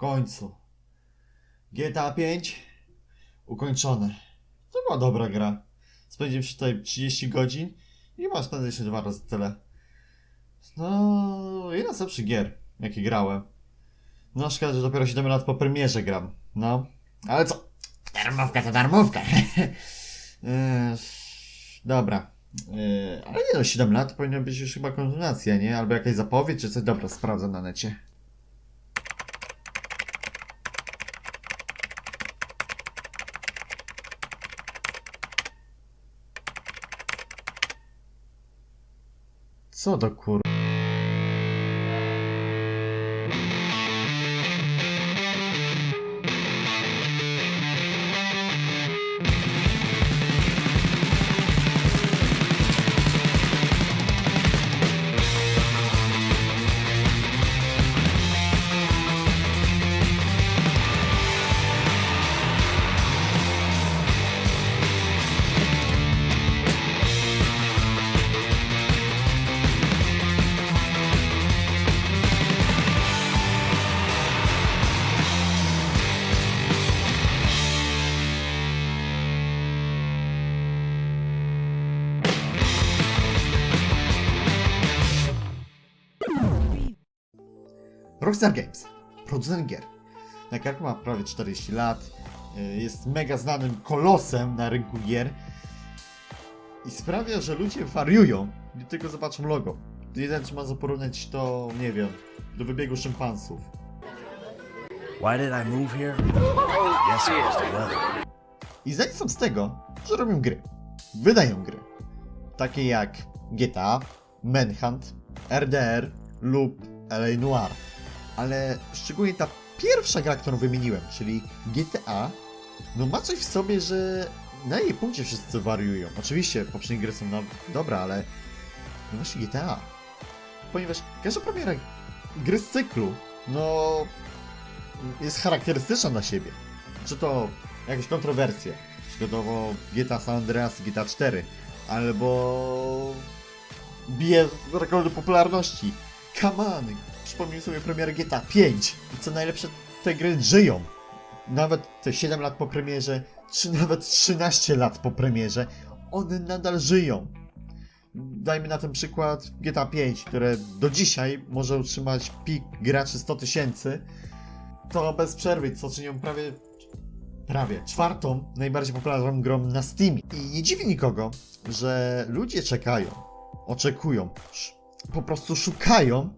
końcu. GTA 5 ukończone. To była dobra gra. Spędziłem tutaj 30 godzin i mam spędzać się dwa razy tyle. No, jeden z lepszych gier, jakie grałem. No, szkoda, że dopiero 7 lat po premierze gram. No, ale co? Darmówka to darmówka. Eee, Dobra. Eee, ale nie no, 7 lat powinna być już chyba kontynuacja, nie? Albo jakaś zapowiedź, czy coś. Dobra, sprawdzę na necie. Co do kur... Rockstar Games, producent gier. Nakarka ma prawie 40 lat, y, jest mega znanym kolosem na rynku gier i sprawia, że ludzie wariują, gdy tylko zobaczą logo. Jeden ma porównać to, nie wiem, do wybiegu szympansów. Why did I move here? Yes, it was the weather. I zdani są z tego, że robią gry. Wydają gry. Takie jak GTA, Manhunt, RDR lub LA Noir. Ale szczególnie ta pierwsza gra, którą wymieniłem, czyli GTA, no ma coś w sobie, że na jej punkcie wszyscy wariują. Oczywiście poprzednie gry są no, dobre, ale no właśnie GTA. Ponieważ każda premiera gry z cyklu, no jest charakterystyczna dla siebie. Czy to jakieś kontrowersje, przykładowo GTA San Andreas GTA 4, albo bije rekordy popularności. Come on, przypomnij sobie premierę GTA 5 i co najlepsze, te gry żyją. Nawet te 7 lat po premierze, czy nawet 13 lat po premierze, one nadal żyją. Dajmy na ten przykład GTA 5, które do dzisiaj może utrzymać pik graczy 100 tysięcy, to bez przerwy, co czynią prawie prawie czwartą najbardziej popularną grą na Steamie. I nie dziwi nikogo, że ludzie czekają, oczekują, po prostu szukają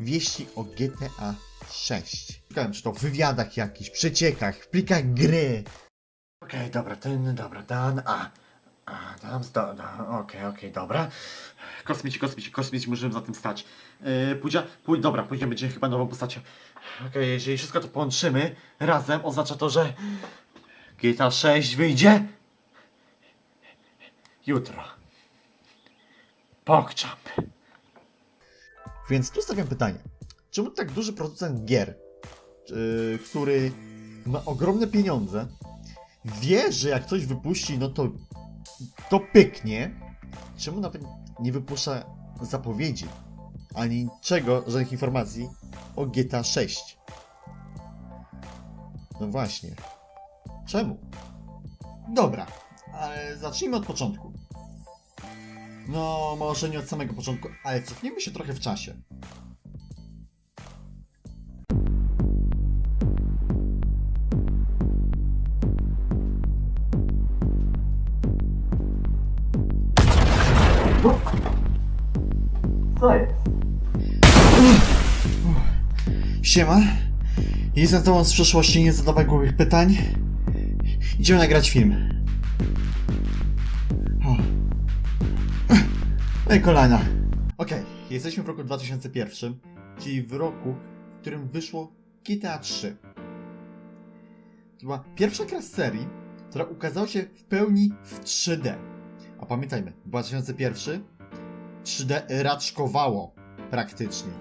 wieści o GTA 6. Szukają czy to w wywiadach jakichś, przeciekach, w plikach gry. Okej, dobra, ten, dobra, Dan, a. A, tam, sto, no, okej, okej, dobra. Kosmici, kosmici, kosmici, możemy za tym stać. Yy, pójdzie, pój, dobra, pójdziemy, będzie chyba nową postacią. Okej, jeżeli wszystko to połączymy razem, oznacza to, że GTA 6 wyjdzie jutro. Pokczamp. Więc tu stawiam pytanie. Czemu tak duży producent gier, yy, który ma ogromne pieniądze, wie, że jak coś wypuści, no to to pyknie, czemu nawet nie wypuszcza zapowiedzi, ani czego, żadnych informacji o GTA 6? No właśnie. Czemu? Dobra, ale zacznijmy od początku. No, może nie od samego początku, ale cofnijmy się trochę w czasie. Co jest? Siema. Jestem tobą z przeszłości, nie zadawaj głupich pytań. Idziemy nagrać film. Ej, kolana. Okej, jesteśmy w roku 2001, czyli w roku, w którym wyszło GTA 3. To była pierwsza gra z serii, która ukazała się w pełni w 3D. A pamiętajmy, 2001 3D raczkowało praktycznie.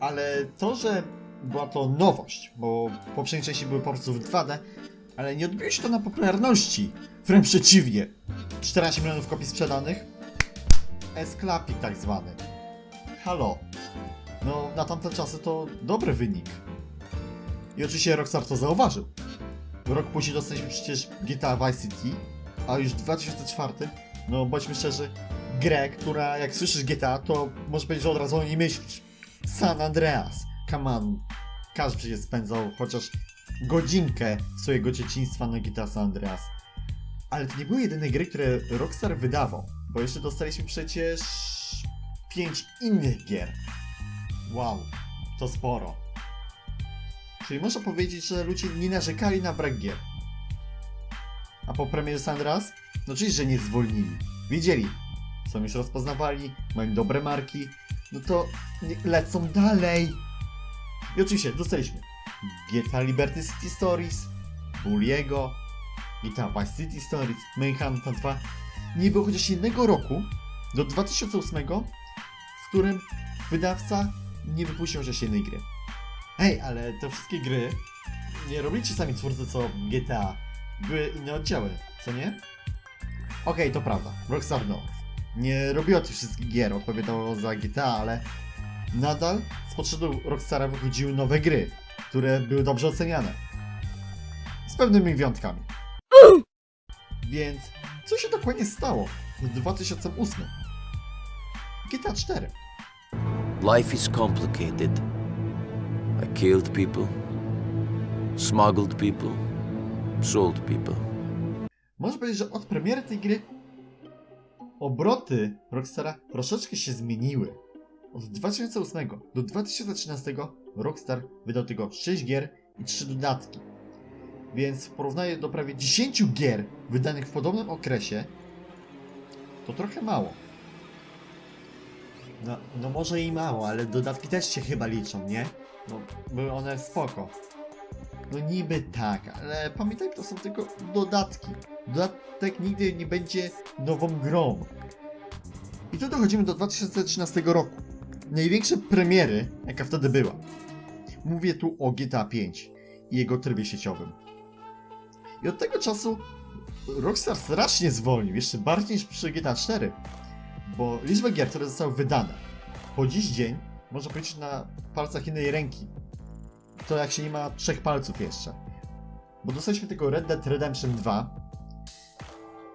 Ale to, że była to nowość, bo poprzednie części były po prostu w 2D, ale nie odbiło się to na popularności. Wręcz przeciwnie. 14 milionów kopii sprzedanych. Esklapik tak zwany. Halo. No, na tamte czasy to dobry wynik. I oczywiście Rockstar to zauważył. Rok później dostaliśmy przecież GTA Vice City, a już w 2004, no bądźmy szczerzy, grę, która jak słyszysz GTA, to może powiedzieć, że od razu o niej myślisz. San Andreas. Come on. Każdy przecież spędzał chociaż godzinkę swojego dzieciństwa na GTA San Andreas. Ale to nie były jedyne gry, które Rockstar wydawał, bo jeszcze dostaliśmy przecież pięć innych gier. Wow, to sporo. Czyli można powiedzieć, że ludzie nie narzekali na brak gier. A po premierze San Andreas? No oczywiście, że nie zwolnili. Wiedzieli, są już rozpoznawali, mają dobre marki, no to lecą dalej. I oczywiście dostaliśmy GTA Liberty City Stories, Bulliego, GTA Vice City Stories, Manhunt 2. Nie było chociaż jednego roku do 2008, w którym wydawca nie wypuścił chociaż jednej gry. Hej, ale te wszystkie gry nie robili ci sami twórcy co GTA. Były inne oddziały, co nie? Okej, to prawda. Rockstar North. Nie robiło tych wszystkich gier, odpowiadało za GTA, ale nadal z potrzeby Rockstara wychodziły nowe gry, które były dobrze oceniane. Z pewnymi wyjątkami. Więc co się dokładnie stało w 2008? GTA 4. Life is complicated. I killed people, smuggled people, sold people. Można powiedzieć, że od premiery tej gry obroty Rockstara troszeczkę się zmieniły. Od 2008 do 2013 Rockstar wydał tylko 6 gier i 3 dodatki. Więc w porównaniu do prawie 10 gier wydanych w podobnym okresie, to trochę mało. No, no może i mało, ale dodatki też się chyba liczą, nie? No, były one spoko. No niby tak, ale pamiętaj, to są tylko dodatki. Dodatek nigdy nie będzie nową grą. I tu dochodzimy do 2013 roku. Największe premiery, jaka wtedy była. Mówię tu o GTA 5 i jego trybie sieciowym. I od tego czasu Rockstar strasznie zwolnił, jeszcze bardziej niż przy GTA 4. Bo liczba gier, które zostały wydane po dziś dzień, można powiedzieć na palcach jednej ręki. To jak się nie ma trzech palców jeszcze. Bo dostaliśmy tylko Red Dead Redemption 2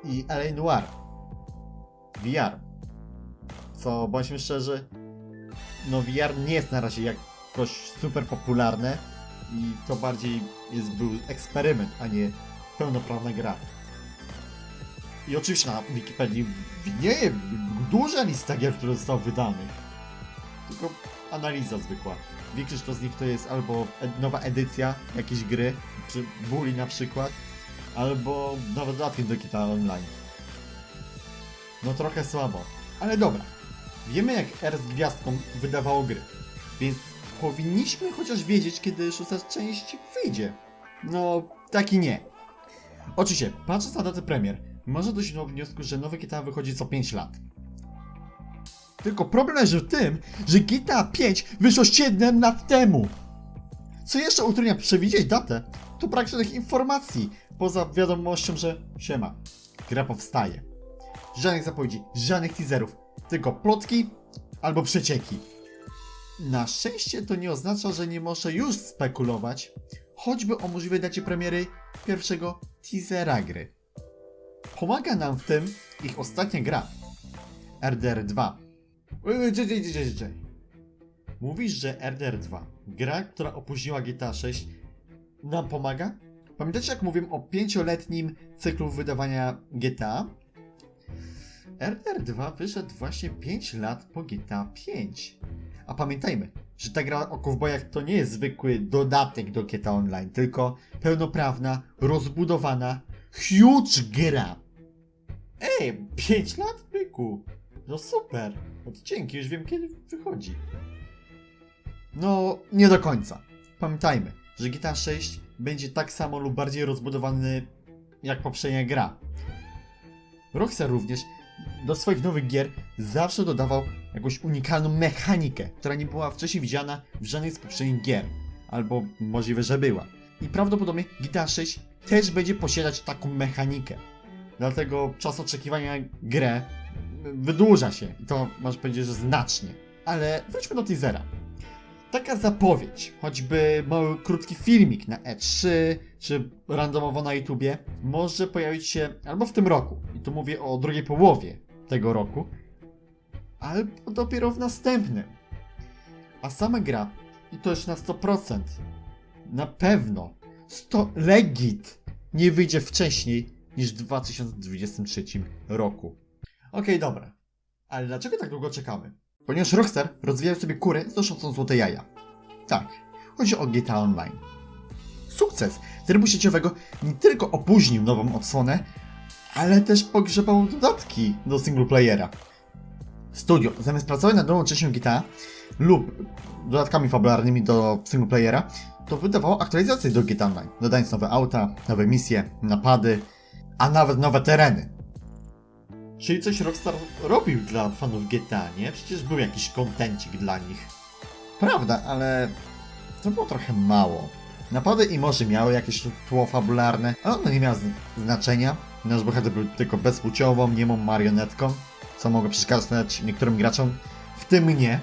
i LA Noir VR. Co, bądźmy szczerzy, no VR nie jest na razie jakoś super popularne i to bardziej jest był eksperyment, a nie pełnoprawna gra. I oczywiście na Wikipedii widnieje duża lista gier, które zostały wydanych. Tylko analiza zwykła. Większość to z nich to jest albo nowa edycja jakiejś gry, czy Bully na przykład, albo nowe dodatki do GTA Online. No trochę słabo, ale dobra. Wiemy jak R z gwiazdką wydawało gry, więc powinniśmy chociaż wiedzieć kiedy szósta część wyjdzie. No, tak i nie. Oczywiście, patrząc na datę premier, można dojść do wniosku, że nowy GTA wychodzi co 5 lat. Tylko problem leży w tym, że GTA 5 wyszło 7 lat temu. Co jeszcze utrudnia przewidzieć datę, to brak żadnych informacji, poza wiadomością, że siema, gra powstaje. Żadnych zapowiedzi, żadnych teaserów, tylko plotki albo przecieki. Na szczęście to nie oznacza, że nie może już spekulować, choćby o możliwej dacie premiery pierwszego teasera gry. Pomaga nam w tym ich ostatnia gra, RDR 2. Ej, czekaj, czekaj, czekaj, czekaj. Mówisz, że RDR 2, gra, która opóźniła GTA 6, nam pomaga? Pamiętacie jak mówiłem o pięcioletnim cyklu wydawania GTA? RDR 2 wyszedł właśnie 5 lat po GTA 5. A pamiętajmy, że ta gra o kowbojach to nie jest zwykły dodatek do GTA Online, tylko pełnoprawna, rozbudowana, huge gra. Ej, 5 lat, byku. No super. No to dzięki, już wiem kiedy wychodzi. No, nie do końca. Pamiętajmy, że GTA 6 będzie tak samo lub bardziej rozbudowany jak poprzednia gra. Rockstar również do swoich nowych gier zawsze dodawał jakąś unikalną mechanikę, która nie była wcześniej widziana w żadnej z poprzednich gier. Albo możliwe, że była. I prawdopodobnie GTA 6 też będzie posiadać taką mechanikę. Dlatego czas oczekiwania grę wydłuża się. I to można powiedzieć, że znacznie. Ale wróćmy do teasera. Taka zapowiedź, choćby mały krótki filmik na E3, czy randomowo na YouTubie, może pojawić się albo w tym roku, i tu mówię o drugiej połowie tego roku, albo dopiero w następnym. A sama gra, i to już na 100%, na pewno, 100 legit, nie wyjdzie wcześniej niż w 2023 roku. Okej, dobra. Ale dlaczego tak długo czekamy? Ponieważ Rockstar rozwijał sobie kurę znoszącą złote jaja. Tak, chodzi o GTA Online. Sukces trybu sieciowego nie tylko opóźnił nową odsłonę, ale też pogrzebał dodatki do singleplayera. Studio, zamiast pracować nad nową częścią GTA lub dodatkami fabularnymi do singleplayera, to wydawało aktualizacje do GTA Online, dodając nowe auta, nowe misje, napady, a nawet nowe tereny. Czyli coś Rockstar robił dla fanów GTA, nie? Przecież był jakiś kontencik dla nich. Prawda, ale to było trochę mało. Napady i może miały jakieś tło fabularne, ale ono nie miało znaczenia. Nasz bohater był tylko bezpłciową, niemą marionetką, co mogło przeszkadzać niektórym graczom, w tym mnie.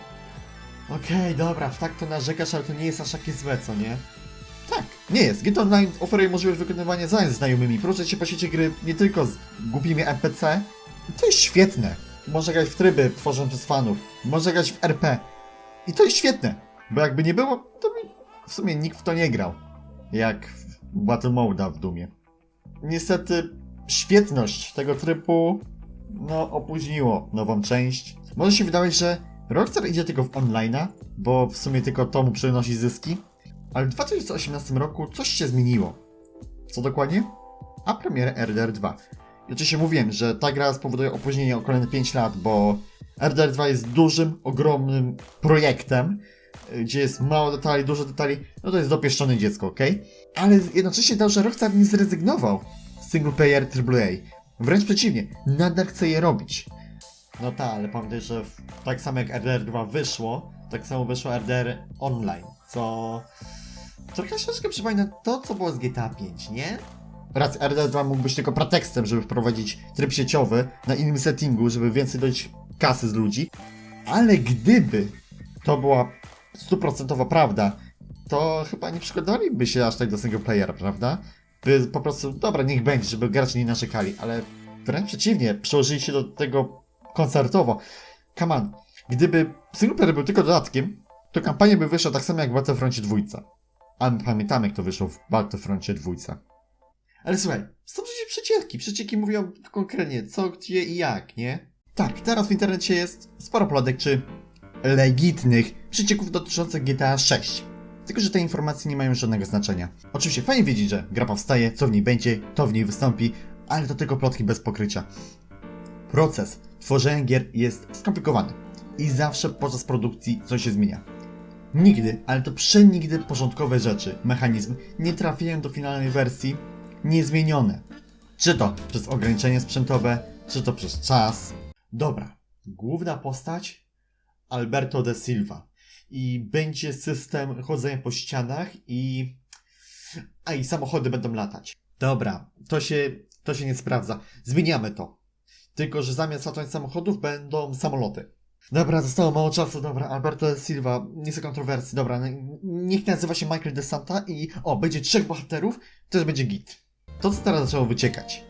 Okej, dobra, w tak to narzekasz, ale to nie jest aż takie złe, co nie? Tak, nie jest. GTA Online oferuje możliwość wykonywania zadań z znajomymi, poruszać się po sieci gry nie tylko z głupimi NPC. To jest świetne. Można grać w tryby tworzone przez fanów, można grać w RP. I to jest świetne, bo jakby nie było, to w sumie nikt w to nie grał. Jak w Battle Mode'a w Dumie. Niestety, świetność tego trybu, no, opóźniło nową część. Może się wydawać, że Rockstar idzie tylko w online'a, bo w sumie tylko to mu przynosi zyski. Ale w 2018 roku coś się zmieniło. Co dokładnie? A premierę RDR 2. I oczywiście mówiłem, że ta gra spowoduje opóźnienie o kolejne 5 lat, bo RDR 2 jest dużym, ogromnym projektem, y, gdzie jest mało detali, dużo detali, no to jest dopieszczone dziecko, ok? Ale jednocześnie to, że Rockstar nie zrezygnował z single player AAA. Wręcz przeciwnie, nadal chce je robić. No tak, ale pamiętaj, że tak samo jak RDR 2 wyszło, tak samo wyszło RDR Online, co trochę troszeczkę przypomina to, co było z GTA 5, nie? Raz RDR 2 mógł być tylko pretekstem, żeby wprowadzić tryb sieciowy na innym settingu, żeby więcej dojść kasy z ludzi, ale gdyby to była stuprocentowa prawda, to chyba nie przygotowaliby się aż tak do single playera, prawda? By po prostu, dobra, niech będzie, żeby gracze nie narzekali, ale wręcz przeciwnie, przełożyli się do tego koncertowo. Come on, gdyby single player był tylko dodatkiem, to kampania by wyszła tak samo jak w Battlefroncie 2. A my pamiętamy, to wyszło w Battlefroncie 2. Ale słuchaj, są przecież przecieki. Przecieki mówią konkretnie co, gdzie i jak, nie? Tak, teraz w internecie jest sporo plodek czy legitnych przecieków dotyczących GTA 6. Tylko, że te informacje nie mają żadnego znaczenia. Oczywiście fajnie wiedzieć, że gra powstaje, co w niej będzie, to w niej wystąpi, ale to tylko plotki bez pokrycia. Proces tworzenia gier jest skomplikowany i zawsze podczas produkcji coś się zmienia. Nigdy, ale to przenigdy porządkowe rzeczy, mechanizmy nie trafiają do finalnej wersji niezmienione. Czy to przez ograniczenie sprzętowe, czy to przez czas. Dobra, główna postać Alberto de Silva i będzie system chodzenia po ścianach i... A i samochody będą latać. Dobra, to się, to się nie sprawdza. Zmieniamy to. Tylko, że zamiast latać samochodów będą samoloty. Dobra, zostało mało czasu, dobra, Alberto de Silva, nie chcę kontrowersji, dobra, niech nazywa się Michael de Santa i o, będzie trzech bohaterów, też będzie git. To, co teraz zaczęło wyciekać,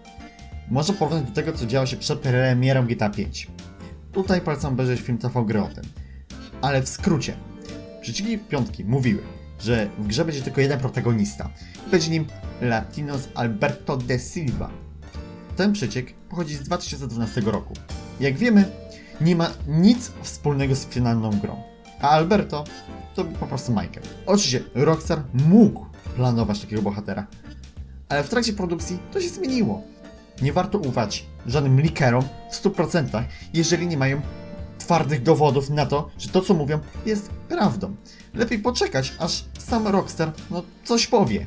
może porównać do tego, co działo się przed premierą GTA 5. Tutaj polecam obejrzeć film TV Gry o tym. Ale w skrócie, przeciwki piątki mówiły, że w grze będzie tylko jeden protagonista. Będzie nim Latinos Alberto de Silva. Ten przeciek pochodzi z 2012 roku. Jak wiemy, nie ma nic wspólnego z finalną grą. A Alberto to po prostu Michael. Oczywiście Rockstar mógł planować takiego bohatera, ale w trakcie produkcji to się zmieniło. Nie warto ufać żadnym likerom w 100%, jeżeli nie mają twardych dowodów na to, że to co mówią jest prawdą. Lepiej poczekać, aż sam Rockstar no coś powie.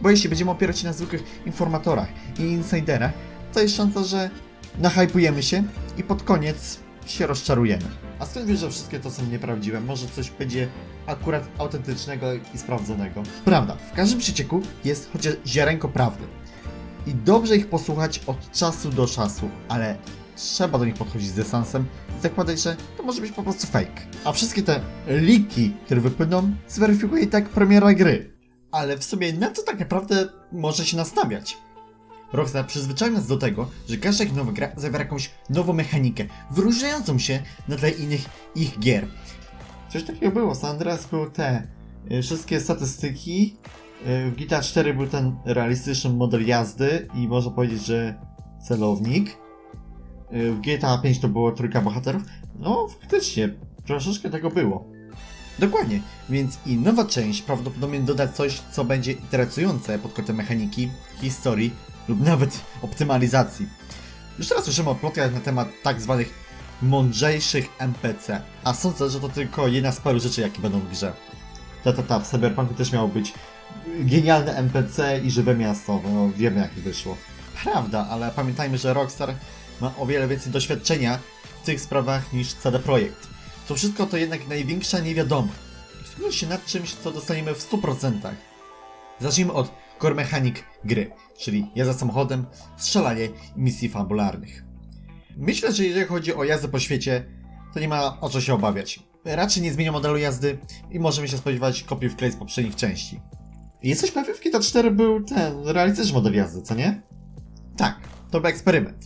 Bo jeśli będziemy opierać się na zwykłych informatorach i insiderach, to jest szansa, że nahypujemy się i pod koniec się rozczarujemy. A skąd wiesz, że wszystkie to są nieprawdziwe? Może coś będzie akurat autentycznego i sprawdzonego? Prawda, w każdym przecieku jest chociaż ziarenko prawdy. I dobrze ich posłuchać od czasu do czasu, ale trzeba do nich podchodzić z dystansem zakładać, że to może być po prostu fake. A wszystkie te leaki, które wypłyną, zweryfikuje i tak premiera gry. Ale w sumie na co tak naprawdę może się nastawiać? Rockstar przyzwyczaił nas do tego, że każda ich nowa gra zawiera jakąś nową mechanikę, wyróżniającą się na tle innych ich gier. Coś takiego było, San Andreas był te y, wszystkie statystyki, w GTA 4 był ten realistyczny model jazdy i można powiedzieć, że celownik. Y, W GTA 5 to było trójka bohaterów. No, faktycznie, troszeczkę tego było. Dokładnie, więc i nowa część prawdopodobnie doda coś, co będzie interesujące pod kątem mechaniki, historii lub nawet optymalizacji. Już teraz słyszymy o plotkach na temat tak zwanych mądrzejszych NPC, a sądzę, że to tylko jedna z paru rzeczy, jakie będą w grze. Ta, ta, ta, w Cyberpunku też miało być genialne NPC i żywe miasto, no wiemy jak wyszło. Prawda, ale pamiętajmy, że Rockstar ma o wiele więcej doświadczenia w tych sprawach niż CD Projekt. To wszystko to jednak największa niewiadoma. Skupmy się nad czymś, co dostaniemy w 100%. Zacznijmy od core mechanik gry, czyli jazda samochodem, strzelanie i misji fabularnych. Myślę, że jeżeli chodzi o jazdę po świecie, to nie ma o co się obawiać. Raczej nie zmienia modelu jazdy i możemy się spodziewać kopii wklej z poprzednich części. Jesteś pewien, w GTA 4 był ten realistyczny model jazdy, co nie? Tak, to był eksperyment.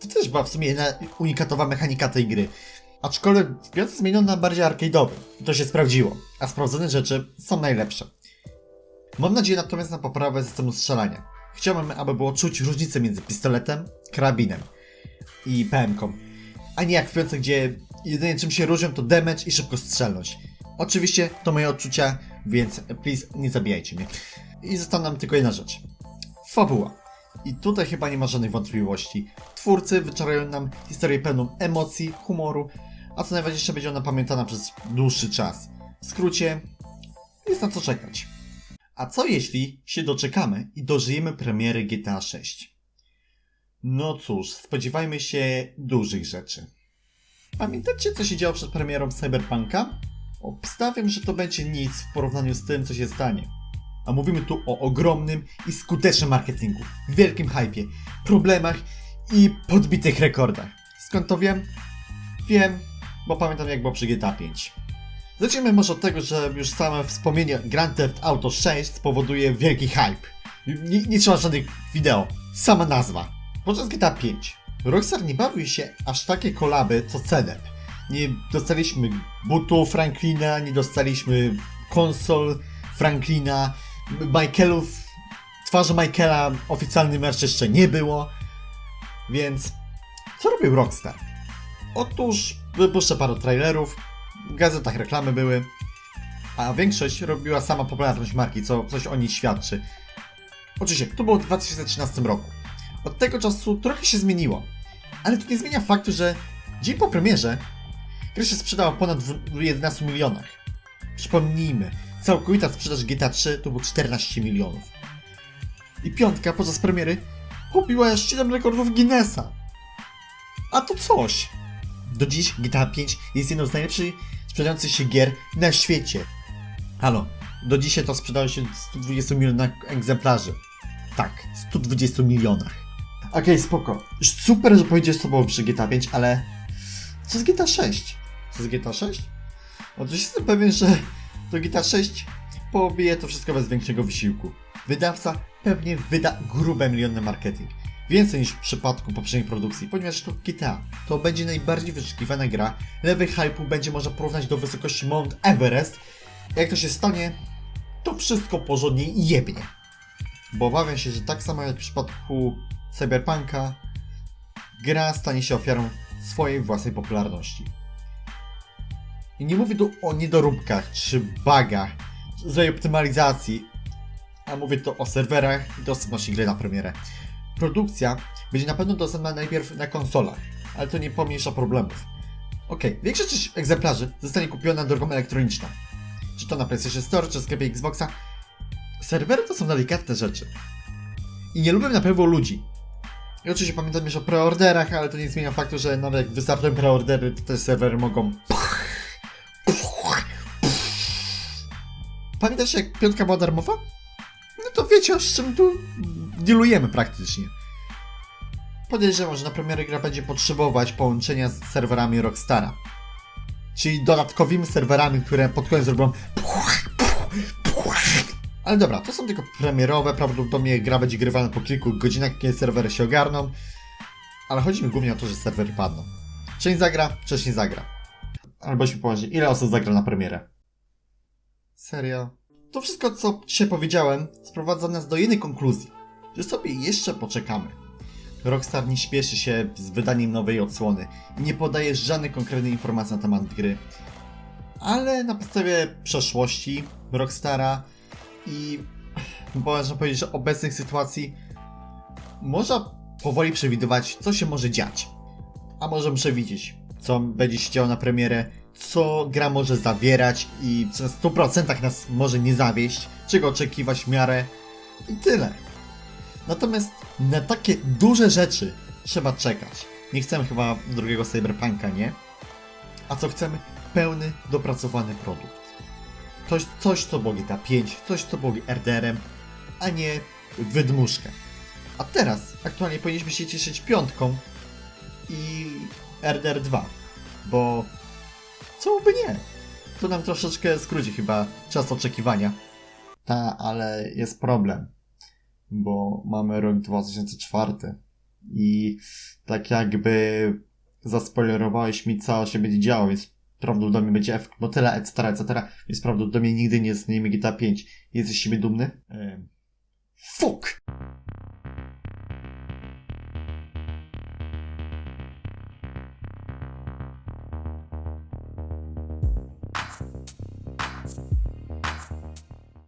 To też była w sumie unikatowa mechanika tej gry. Aczkolwiek w piątce zmieniono na bardziej arcade'owy. To się sprawdziło. A sprawdzone rzeczy są najlepsze. Mam nadzieję natomiast na poprawę systemu strzelania. Chciałbym, aby było czuć różnicę między pistoletem, karabinem i PM-ką. A nie jak w piątce, gdzie jedynie czym się różnią to damage i szybkostrzelność. Oczywiście to moje odczucia, więc please nie zabijajcie mnie. I została nam tylko jedna rzecz. Fabuła. I tutaj chyba nie ma żadnych wątpliwości. Twórcy wyczarają nam historię pełną emocji, humoru, a co najważniejsze będzie ona pamiętana przez dłuższy czas. W skrócie, jest na co czekać. A co jeśli się doczekamy i dożyjemy premiery GTA 6? No cóż, spodziewajmy się dużych rzeczy. Pamiętacie co się działo przed premierą Cyberpunka? Obstawiam, że to będzie nic w porównaniu z tym, co się stanie. A mówimy tu o ogromnym i skutecznym marketingu, wielkim hypie, problemach i podbitych rekordach. Skąd to wiem? Wiem, bo pamiętam jak było przy GTA 5. Zacznijmy może od tego, że już same wspomnienie Grand Theft Auto 6 spowoduje wielki hype. Nie, nie trzeba żadnych wideo, sama nazwa. Podczas GTA 5 Rockstar nie bawił się aż takie kolaby co Celeb. Nie dostaliśmy butów Franklina, nie dostaliśmy konsol Franklina, Michaelów, twarzy Michaela oficjalny merch jeszcze nie było. Więc co robił Rockstar? Otóż wypuszczę parę trailerów, w gazetach reklamy były, a większość robiła sama popularność marki, co coś o niej świadczy. Oczywiście, to było w 2013 roku. Od tego czasu trochę się zmieniło, ale to nie zmienia faktu, że dzień po premierze gra się sprzedała ponad w 11 milionach. Przypomnijmy, całkowita sprzedaż GTA 3 to było 14 milionów. I piątka podczas premiery pobiła aż 7 rekordów Guinnessa. A to coś. Do dziś GTA 5 jest jedną z najlepszych sprzedających się gier na świecie. Halo, do dzisiaj to sprzedało się w 120 milionach egzemplarzy. Tak, 120 milionach. Okej, spoko. Już Super, że powiedziesz co było przy GTA 5, ale co z GTA 6? Co z GTA 6? Otóż jestem pewien, że do GTA 6 pobije to wszystko bez większego wysiłku. Wydawca pewnie wyda grube miliony marketing. Więcej niż w przypadku poprzedniej produkcji, ponieważ to GTA. To będzie najbardziej wyczekiwana gra. Lewy hype'u będzie można porównać do wysokości Mount Everest. Jak to się stanie, to wszystko porządnie jebnie. Bo obawiam się, że tak samo jak w przypadku Cyberpunka, gra stanie się ofiarą swojej własnej popularności. I nie mówię tu o niedoróbkach czy bugach, złej optymalizacji, a mówię tu o serwerach i dostępności gry na premierę. Produkcja będzie na pewno dostępna najpierw na konsolach, ale to nie pomniejsza problemów. Okej, większość egzemplarzy zostanie kupiona drogą elektroniczną. Czy to na PlayStation Store, czy sklepie Xboxa. Serwery to są delikatne rzeczy. I nie lubię na pewno ludzi. I oczywiście pamiętam już o preorderach, ale to nie zmienia faktu, że nawet jak wystartują preordery, to te serwery mogą... Pamiętasz jak piątka była darmowa? No to wiecie, z czym tu dealujemy praktycznie. podejrzewam, że na premierę gra będzie potrzebować połączenia z serwerami Rockstara. Czyli dodatkowymi serwerami, które pod koniec zrobią ale dobra, to są tylko premierowe, prawdopodobnie gra będzie grywalna po kilku godzinach, kiedy serwery się ogarną. Ale chodzi mi głównie o to, że serwery padną. Część zagra, część nie zagra. Albo się poważnie, ile osób zagra na premierę? Serio? To wszystko, co dzisiaj powiedziałem, sprowadza nas do jednej konkluzji. Że sobie jeszcze poczekamy. Rockstar nie śpieszy się z wydaniem nowej odsłony nie podaje żadnych konkretnych informacji na temat gry. Ale na podstawie przeszłości Rockstara i można powiedzieć, że obecnych sytuacji można powoli przewidywać, co się może dziać. A możemy przewidzieć, co będzie się działo na premierę, co gra może zawierać i co na 100% nas może nie zawieść, czego oczekiwać w miarę i tyle. Natomiast na takie duże rzeczy trzeba czekać. Nie chcemy chyba drugiego Cyberpunka, nie? A co chcemy? Pełny, dopracowany produkt. Coś, coś co było GTA 5, coś co było RDR-em, a nie wydmuszkę. A teraz aktualnie powinniśmy się cieszyć piątką i RDR 2, bo co by nie? To nam troszeczkę skróci chyba czas oczekiwania. Ta, ale jest problem, bo mamy rok 2004 i tak jakby zaspoilerowałeś mi co się będzie działo, więc prawdopodobnie będzie F, motyla, etc., etc., więc prawdopodobnie nigdy nie zmienimy GTA 5. Jesteś z siebie dumny? Ehm. Fuck!